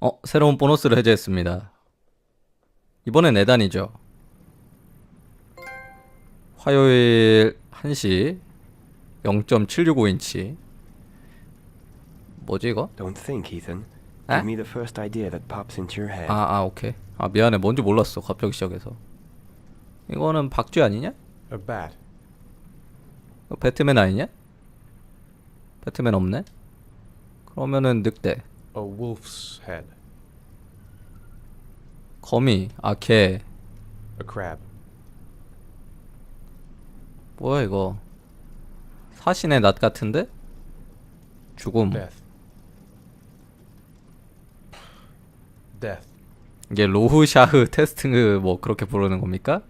어, 새로운 보너스를 해제했습니다. 이번엔 4단이죠. 화요일 1시 0.765인치. 뭐지 이거? Don't think, Ethan. Give me the first idea that pops into your head. 아, 아, 오케이. 아, 미안해. 뭔지 몰랐어. 갑자기 시작해서. 이거는 박쥐 아니냐? A bat. 이거 배트맨 아니냐? 배트맨 없네? 그러면은 늑대. A wolf's head. 거미. 아, 개. A crab. 뭐야 이거? 사신의 낫 같은데? 죽음. Death. Death. 이게 로흐샤흐 테스팅 뭐 그렇게 부르는 겁니까?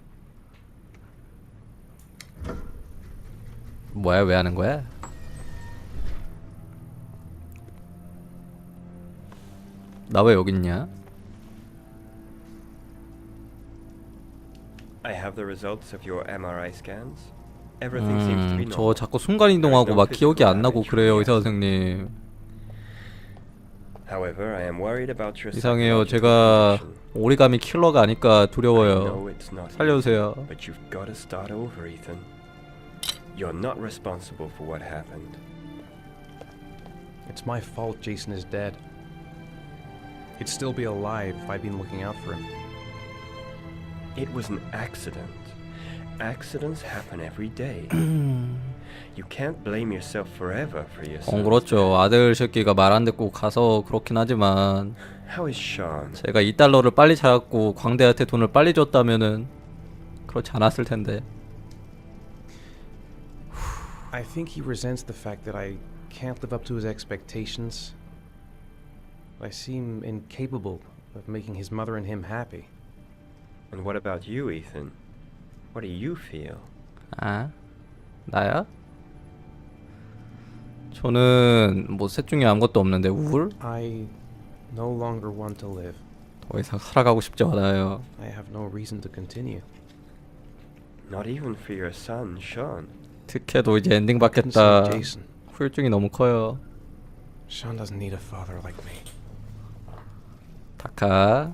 뭐야 왜 하는 거야? 나 왜 여기 있냐? I have the results of your MRI scans. Everything seems to be 음, normal. 저 자꾸 순간 이동하고 막 기억이 안 나고 그래요 의사 선생님. However, I am worried about your 이상해요. 제가. 오리가미 킬러가 know 두려워요. it's not 살려주세요. but you've got to start over, Ethan. You're not responsible for what happened. It's my fault Jason is dead. He'd still be alive if I'd been looking out for him. It was an accident. Accidents happen every day. you can't blame yourself forever for your 어 son's 그렇죠. 아들 새끼가 말 안 듣고 가서 그렇긴 하지만 How is Sean? 제가 2달러를 빨리 찾았고 광대한테 돈을 빨리 줬다면은 그렇지 않았을 텐데. I think he resents the fact that I can't live up to his expectations. I seem incapable of making his mother and him happy. And what about you, Ethan? What do you feel? 아 나야? 저는 뭐 셋 중에 아무것도 없는데 우울? I no longer want to live. 더 이상 살아가고 싶지 않아요. I have no reason to continue. Not even for your son, Sean. 특혜도 이제 엔딩 Consider 받겠다. Jason. 후유증이 너무 커요. Sean doesn't need a father like me. 다카.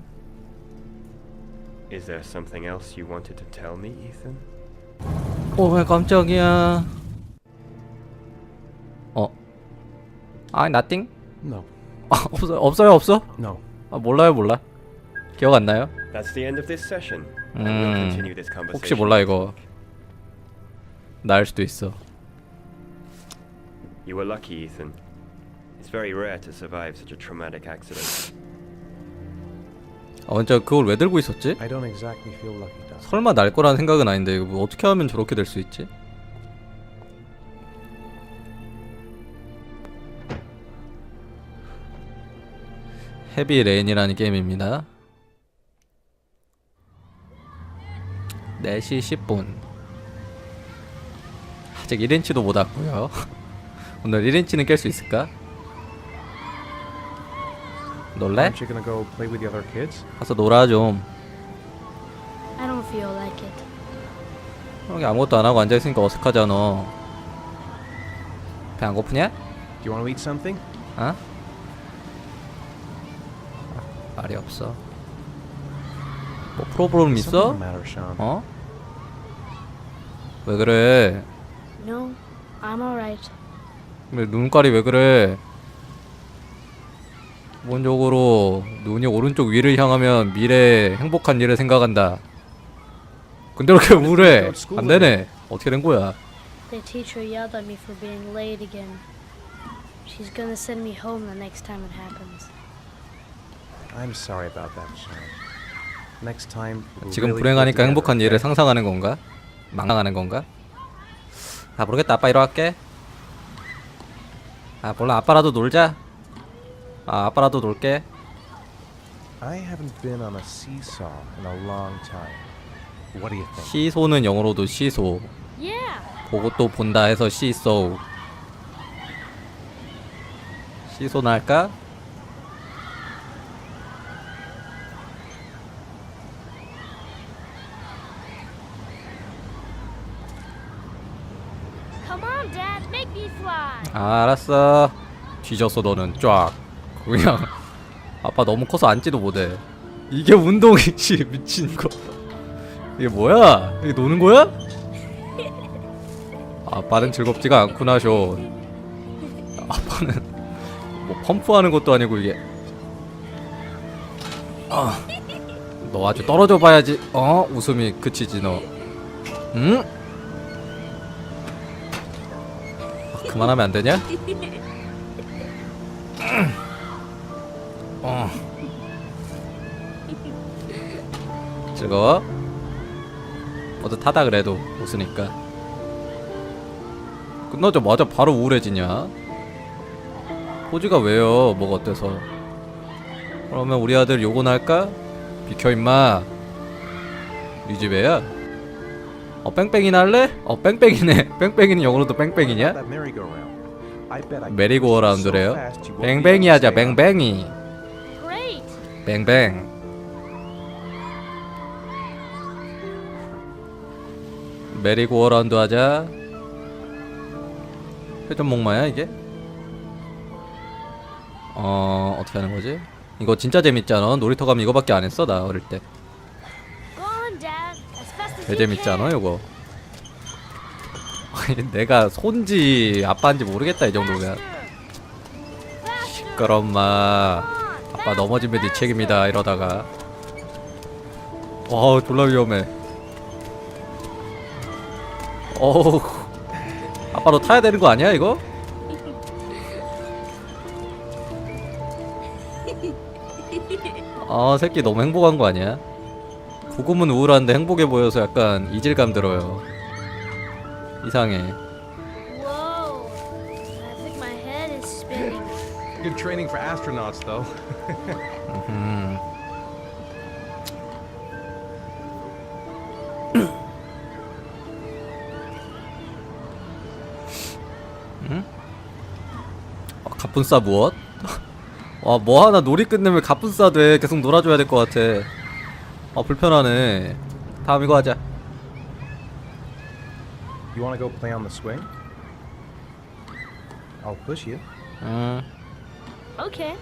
Is there something else you wanted to tell me, Ethan? 오 깜짝이야. 어. 아 nothing? No. 아, 없어 없어요 없어? No. 아 몰라요 몰라. 기억 안 나요? That's the end of this session. and 음, we'll continue this conversation. 혹시 몰라 이거. 나일 수도 있어. You were lucky, Ethan. It's very rare to survive such a traumatic accident. 아 진짜 그걸 왜 들고 있었지? 설마 날 거라는 생각은 아닌데 이거 뭐 어떻게 하면 저렇게 될 수 있지? 헤비 레인이라는 게임입니다. 4시 10분. 아직 1인치도 못 왔고요. 오늘 1인치는 깰 수 있을까? 놀래? Aren't you gonna go play with the other kids? 가서 놀아 좀. I don't feel like it. 여기 아무것도 안 하고 앉아 있으니까 어색하잖아. 배 안 고프냐? Do you want to eat something? 어? 아, 말이 없어. 뭐 프로브럼 있어? Something the matter, Sean. 어? 왜 그래? No, I'm alright. 왜 눈깔이 왜 그래? 기본적으로 눈이 오른쪽 위를 향하면 미래에 행복한 일을 생각한다. 근데 왜 이렇게 우울해? 안 되네. 어떻게 된 거야? The teacher yelled at me for being late again. She's gonna send me home the next time it happens. I'm sorry about that, Sean. Next time. we'll 지금 불행하니까 행복한 일을? 상상하는 건가? 망상하는 건가? 아 모르겠다 아빠 일어날게 아 몰라 아빠라도 놀자 아 아빠라도 놀게 I haven't been on a seesaw in a long time. What do you think? 시소는 영어로도 시소 Yeah! 보고 또 본다 해서 시소 시소나 할까? Come on, Dad, make me fly! 아 알았어 뒤졌어 너는 쫙 그냥 아빠 너무 커서 앉지도 못해. 이게 운동이지 미친 거. 이게 뭐야? 이게 노는 거야? 아빠는 즐겁지가 않구나 쇼. 아빠는 뭐 펌프하는 것도 아니고 이게. 아, 너 아주 떨어져 봐야지. 어? 웃음이 그치지 너. 응? 아, 그만하면 안 되냐? 즐거워? 뿌듯하다 그래도 웃으니까 끝나자마자 바로 우울해지냐? 포즈가 왜요? 뭐가 어때서? 그러면 우리 아들 요건 할까? 비켜 임마 네 집애야? 어 뺑뺑이나 할래? 어 뺑뺑이네 뺑뺑이는 영어로도 뺑뺑이냐? 메리고라운드래요 able to 하자 Great! 뱅 메리고라운드 하자 회전 목마야 이게? 어 어떻게 하는 거지? 이거 진짜 재밌잖아 놀이터 가면 이거밖에 안 했어 나 어릴 때 Go on, Dad. As fast as 개 you 재밌잖아 can. 이거 아니, 내가 손지 아빠인지 모르겠다 이 정도면. 그럼 마 아빠 넘어지면 네 책임이다 이러다가 와 졸라 위험해 어우 아빠 너 타야 되는 거 아니야 이거? 아 새끼 너무 행복한 거 아니야? 부금은 우울한데 행복해 보여서 약간 이질감 들어요 이상해 Whoa. I think my head is spinning. Good training for astronauts, though. 음. 갑분싸 무엇? 와, 뭐 하나 놀이 끝내면 갑분싸 돼. 계속 놀아줘야 될 것 같아. 아, 불편하네. 다음 이거 하자. You want to go play on the swing? I'll push you. 응. Okay.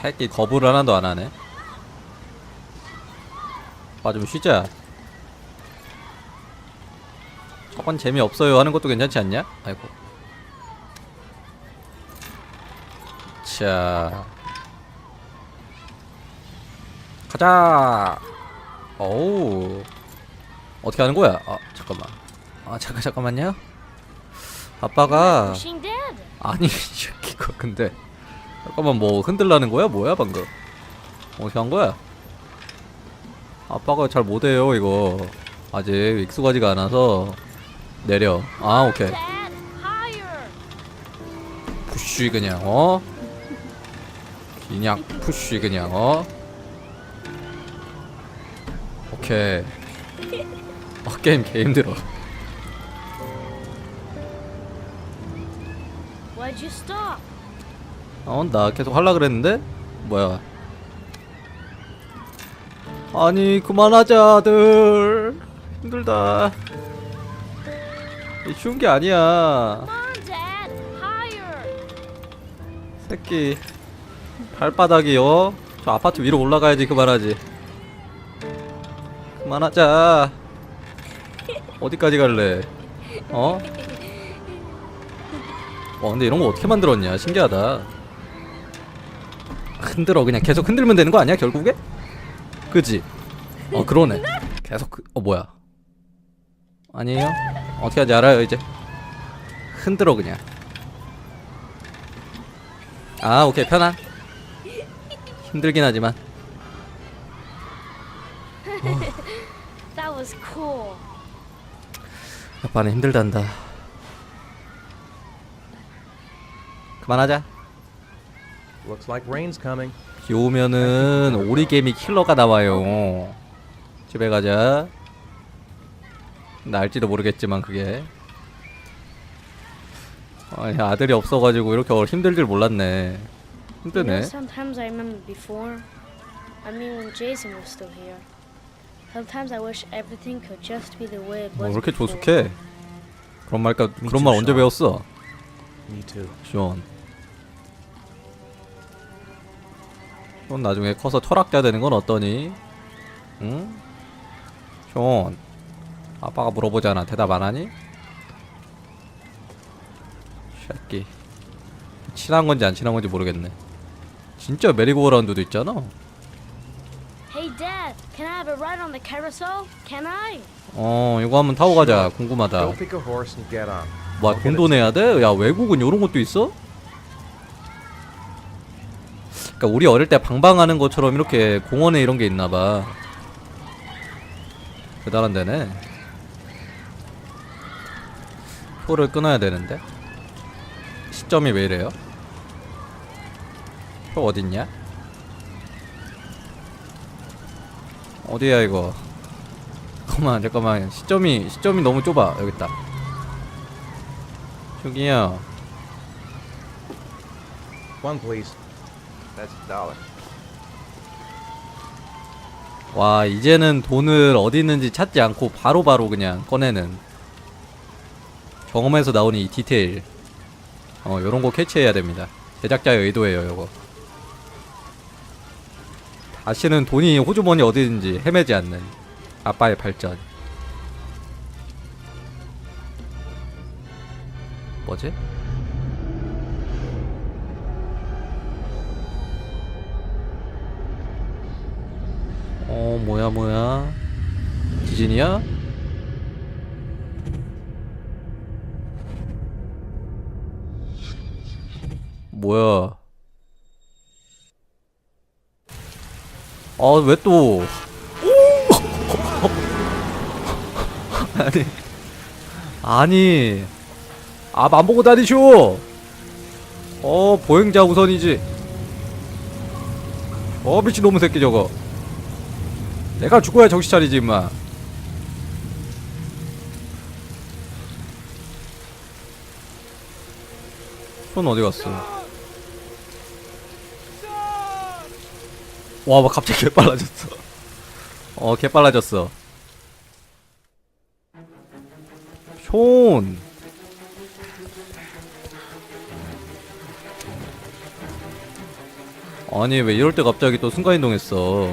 새끼 거부를 하나도 안 하네. 아, 좀 쉬자. 저건 재미없어요 하는 것도 괜찮지 않냐? 아이고. 자. 가자! 어우. 어떻게 하는 거야? 아, 잠깐만. 아, 잠깐, 잠깐만요. 아빠가. 아니, 이 새끼가 근데. 잠깐만, 뭐, 흔들라는 거야? 뭐야, 방금? 어떻게 한 거야? 아빠가 잘 못해요, 이거. 아직 익숙하지가 않아서. 내려. 아, 오케이. 푸쉬 그냥 어? 그냥 푸쉬 그냥 어? 오케이. 어 게임 개 힘들어? 어나 계속 할라 그랬는데? 뭐야? 아니 그만하자 아들. 힘들다. 이 쉬운 게 아니야. 새끼 발바닥이요? 저 아파트 위로 올라가야지 그만하지. 그만하자. 어디까지 갈래? 어? 어 근데 이런 거 어떻게 만들었냐? 신기하다. 흔들어 그냥 계속 흔들면 되는 거 아니야 결국에? 그지? 어 그러네. 계속 그, 어 뭐야? 아니에요? 어떻게 하지? 알아요 이제? 흔들어 그냥. 아 오케이 편안 힘들긴 하지만. That was cool. 아빠는 힘들단다. 그만하자. Looks like rain's coming. 비 오면은 오리개미 킬러가 나와요. 집에 가자. 날지도 모르겠지만 그게. 아니 아들이 없어가지고 이렇게 힘들 줄 몰랐네 힘드네 sometimes I remember before. I mean, when Jason was still here. Sometimes I wish everything could just be the way it 뭐 was. 이렇게 before. 조숙해 그런 말까 그런 말 언제 Sean. 배웠어 Me too. 시원 션 나중에 커서 철학자 되는 건 어떠니? 응? 션 아빠가 물어보잖아 대답 안 하니? 새끼 친한 건지 안 친한 건지 모르겠네 진짜 메리고라운드도 있잖아 Hey, Dad, can I have a ride on the carousel? Can I? 어 이거 한번 타고 가자 궁금하다 Go pick a horse and get on. 뭐야 돈 내야 돼? 야 외국은 요런 것도 있어? 그니까 우리 어릴 때 방방하는 것처럼 이렇게 공원에 이런 게 있나 봐 대단한 데네 표를 끊어야 되는데 시점이 왜 이래요? 표 어딨냐? 어디야 이거? 잠깐만 잠깐만. 시점이 시점이 너무 좁아 여기 있다. 저기요. One, please. That's a dollar. 와 이제는 돈을 어디 있는지 찾지 않고 바로바로 그냥 꺼내는. 경험에서 나오는 이 디테일. 어 요런 거 캐치해야 됩니다. 제작자의 의도예요 요거 다시는 돈이 호주머니 어디든지 헤매지 않는 아빠의 발전 뭐지? 어 뭐야 뭐야 지진이야? 뭐야 아왜 또? 아니 아니 앞안 보고 다니쇼! 어 보행자 우선이지. 어 미친 놈의 새끼 저거. 내가 죽어야 정신 차리지 임마. 손 어디 갔어 와, 막 갑자기 개 빨라졌어. 어, 개 빨라졌어. 숀. 아니, 왜 이럴 때 갑자기 또 순간이동했어.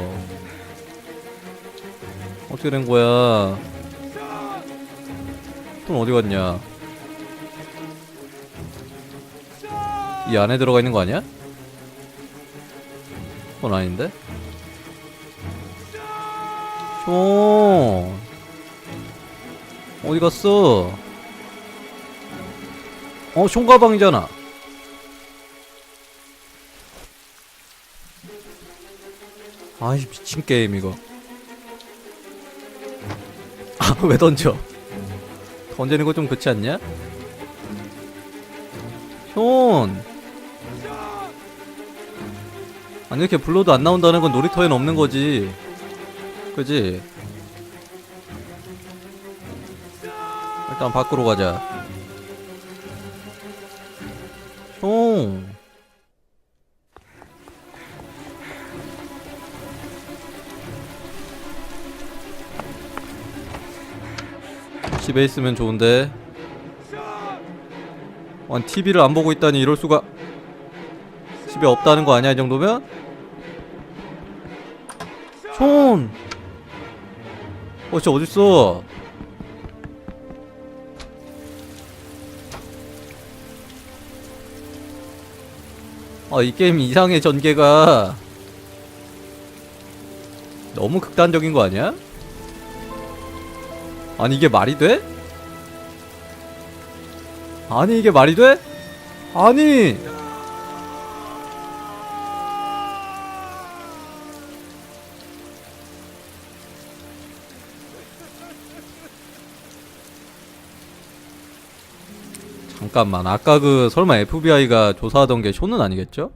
어떻게 된 거야? 손 어디 갔냐? 이 안에 들어가 있는 거 아니야? 그건 아닌데? 숑 어디 갔어? 어, 숑 가방이잖아. 아이 미친 게임 이거. 아 왜 던져? 던지는 거 좀 그렇지 않냐? 숑. 아니 이렇게 불러도 안 나온다는 건 놀이터에는 없는 거지. 그지? 일단 밖으로 가자. 총. 집에 있으면 좋은데. 아니 TV를 안 보고 있다니 이럴 수가 집에 없다는 거 아니야 이 정도면? 손! 어, 쟤 어딨어? 아, 이 게임 이상의 전개가 너무 극단적인 거 아니야? 아니, 이게 말이 돼? 아니, 이게 말이 돼? 아니! 잠깐만 아까 그 설마 FBI가 조사하던 게 쇼는 아니겠죠?